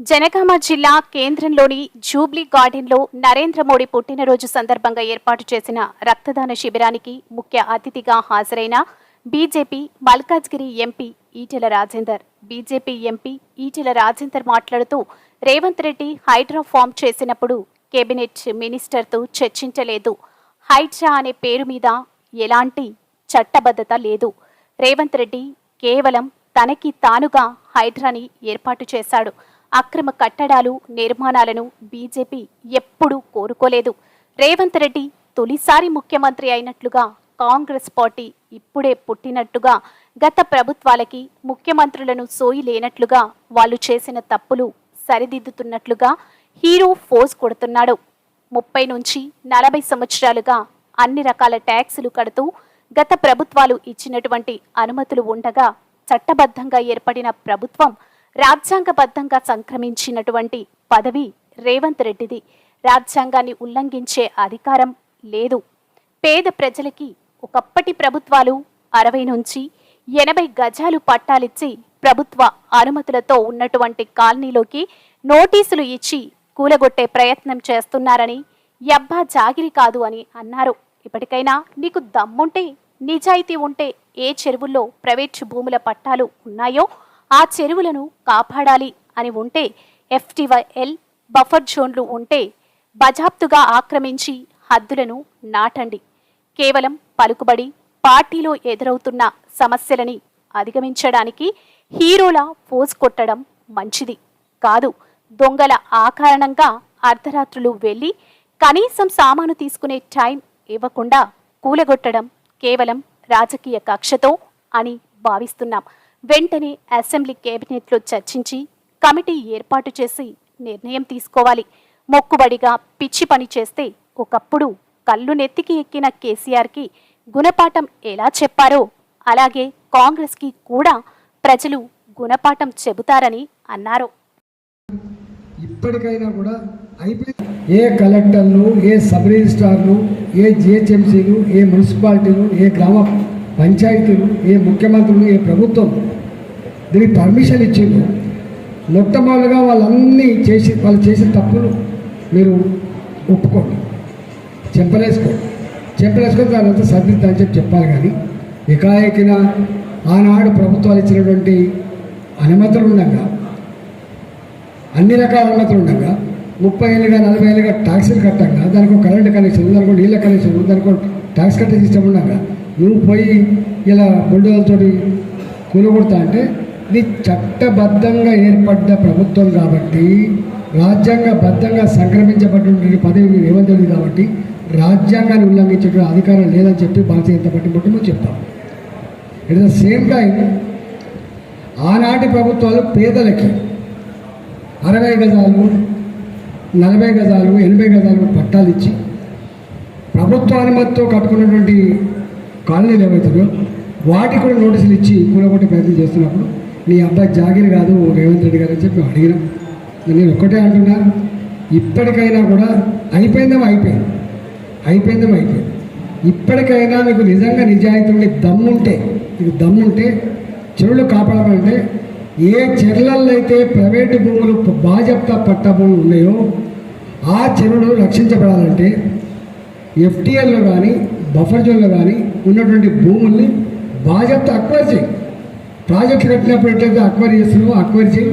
జనగామ జిల్లా కేంద్రంలోని జూబ్లీ గార్డెన్లో నరేంద్ర మోడీ పుట్టినరోజు సందర్భంగా ఏర్పాటు చేసిన రక్తదాన శిబిరానికి ముఖ్య అతిథిగా హాజరైన BJP Malkajgiri MP Etela Rajender. BJP MP Etela Rajender మాట్లాడుతూ రేవంత్ రెడ్డి హైడ్రా ఫామ్ చేసినప్పుడు కేబినెట్ మినిస్టర్తో చర్చించలేదు. హైడ్రా అనే పేరు మీద ఎలాంటి చట్టబద్ధత లేదు. రేవంత్ రెడ్డి కేవలం తనకి తానుగా హైడ్రాని ఏర్పాటు చేశాడు. అక్రమ కట్టడాలు నిర్మాణాలను బీజేపీ ఎప్పుడూ కోరుకోలేదు. రేవంత్ రెడ్డి తొలిసారి ముఖ్యమంత్రి అయినట్లుగా కాంగ్రెస్ పార్టీ ఇప్పుడే పుట్టినట్టుగా గత ప్రభుత్వాలకి ముఖ్యమంత్రులను సోయి లేనట్లుగా వాళ్ళు చేసిన తప్పులు సరిదిద్దుతున్నట్లుగా హీరో ఫోజ్ కొడుతున్నాడు. ముప్పై నుంచి నలభై సంవత్సరాలుగా అన్ని రకాల ట్యాక్సులు కడుతూ గత ప్రభుత్వాలు ఇచ్చినటువంటి అనుమతులు ఉండగా చట్టబద్ధంగా ఏర్పడిన ప్రభుత్వం రాజ్యాంగబద్ధంగా సంక్రమించినటువంటి పదవి రేవంత్ రెడ్డిది. రాజ్యాంగాన్ని ఉల్లంఘించే అధికారం లేదు. పేద ప్రజలకి ఒకప్పటి ప్రభుత్వాలు అరవై నుంచి ఎనభై గజాలు పట్టాలిచ్చి ప్రభుత్వ అనుమతులతో ఉన్నటువంటి కాలనీలోకి నోటీసులు ఇచ్చి కూలగొట్టే ప్రయత్నం చేస్తున్నారని ఎబ్బా జాగిరి కాదు అని అన్నారు. ఇప్పటికైనా నీకు దమ్ముంటే నిజాయితీ ఉంటే ఏ చెరువుల్లో ప్రైవేట్ భూముల పట్టాలు ఉన్నాయో ఆ చెరువులను కాపాడాలి అని ఉంటే ఎఫ్టీవైఎల్ బఫర్ జోన్లు ఉంటే బజాప్తుగా ఆక్రమించి హద్దులను నాటండి. కేవలం పలుకుబడి పార్టీలో ఎదురవుతున్న సమస్యలని అధిగమించడానికి హీరోలా ఫోజ్ కొట్టడం మంచిది కాదు. దొంగల ఆకారణంగా అర్ధరాత్రులు వెళ్ళి కనీసం సామాను తీసుకునే టైం ఇవ్వకుండా కూలగొట్టడం కేవలం రాజకీయ కక్షతో అని భావిస్తున్నాం. వెంటనే అసెంబ్లీ కేబినెట్లో చర్చించి కమిటీ ఏర్పాటు చేసి నిర్ణయం తీసుకోవాలి. మొక్కుబడిగా పిచ్చి పని చేస్తే ఒకప్పుడు కళ్ళు నెత్తికి ఎక్కిన కేసీఆర్కి గుణపాఠం ఎలా చెప్పారో అలాగే కాంగ్రెస్కి కూడా ప్రజలు గుణపాఠం చెబుతారని అన్నారు. ఇప్పటికైనా కూడా అయిపోయింది ఏ కలెక్టర్లు ఏ సబ్ రిజిస్ట్రార్లు ఏ జిహెచ్ఎంసీలు ఏ మున్సిపాలిటీలు ఏ గ్రామ పంచాయతీలు ఏ ముఖ్యమంత్రులు ఏ ప్రభుత్వం దీనికి పర్మిషన్ ఇచ్చిండు మొట్టమొదటిగా వాళ్ళన్నీ చేసి వాళ్ళు చేసిన తప్పులు మీరు ఒప్పుకోండి. చెంపలేసుకోండి చెంపలేసుకొని దాని అంతా అని చెప్పి చెప్పాలి కానీ ఎకాఎకిన ఆనాడు ప్రభుత్వాలు ఇచ్చినటువంటి అనుమతులు ఉండగా అన్ని రకాల అనుమతులు ఉండగా ముప్పై ఏళ్ళుగా నలభై ఏళ్ళుగా ట్యాక్సీలు కట్టంగా దానికి కరెంటు కనెక్షన్ దానికి నీళ్ళ కనెక్షన్ దానికి ట్యాక్స్ కట్టే సిస్టమ్ ఉండగా నువ్వు పోయి ఇలా బుల్డోలతోటి కూలగొడతా అంటే ఇది చట్టబద్ధంగా ఏర్పడ్డ ప్రభుత్వం కాబట్టి రాజ్యాంగబద్ధంగా సంక్రమించబడినటువంటి పదవి రేవంత్ కాబట్టి రాజ్యాంగాన్ని ఉల్లంఘించేటువంటి అధికారం లేదని చెప్పి భారతీయ జనతా పార్టీ మొత్తం మేము చెప్తాం. ఇట్ ద సేమ్ టైం ఆనాటి ప్రభుత్వాలు పేదలకి అరవై గజాలు నలభై గజాలు ఎనభై గజాలు పట్టాలు ఇచ్చి ప్రభుత్వ అనుమతితో కట్టుకున్నటువంటి కాలనీలు ఏవైతున్నాయో వాటికి కూడా నోటీసులు ఇచ్చి కూలగొట్టే ప్రయత్నం చేస్తున్నప్పుడు నీ అబ్బాయి జాగిరి కాదు రేవంత్ రెడ్డి గారు అని చెప్పి అడిగినాం. నేను ఒక్కటే అంటున్నా ఇప్పటికైనా కూడా అయిపోయిందేమో అయిపోయింది. అయిపోయిందేమో అయిపోయింది. ఇప్పటికైనా మీకు నిజంగా నిజాయితీ ఉండి దమ్ముంటే మీకు దమ్ముంటే చెరువులు కాపాడాలంటే ఏ చెర్లల్లో అయితే ప్రైవేటు భూములు బాజప్తా పట్టా భూములు ఉన్నాయో ఆ చెరువులు రక్షించబడాలంటే ఎఫ్టీఎల్లో కానీ బఫర్ జోన్లో కానీ ఉన్నటువంటి భూముల్ని బాజప్తా అక్వైర్ చేయి. ప్రాజెక్టులు కట్టినప్పుడు ఎట్లయితే అక్వైర్ చేస్తున్నామో అక్వైర్ చేయి.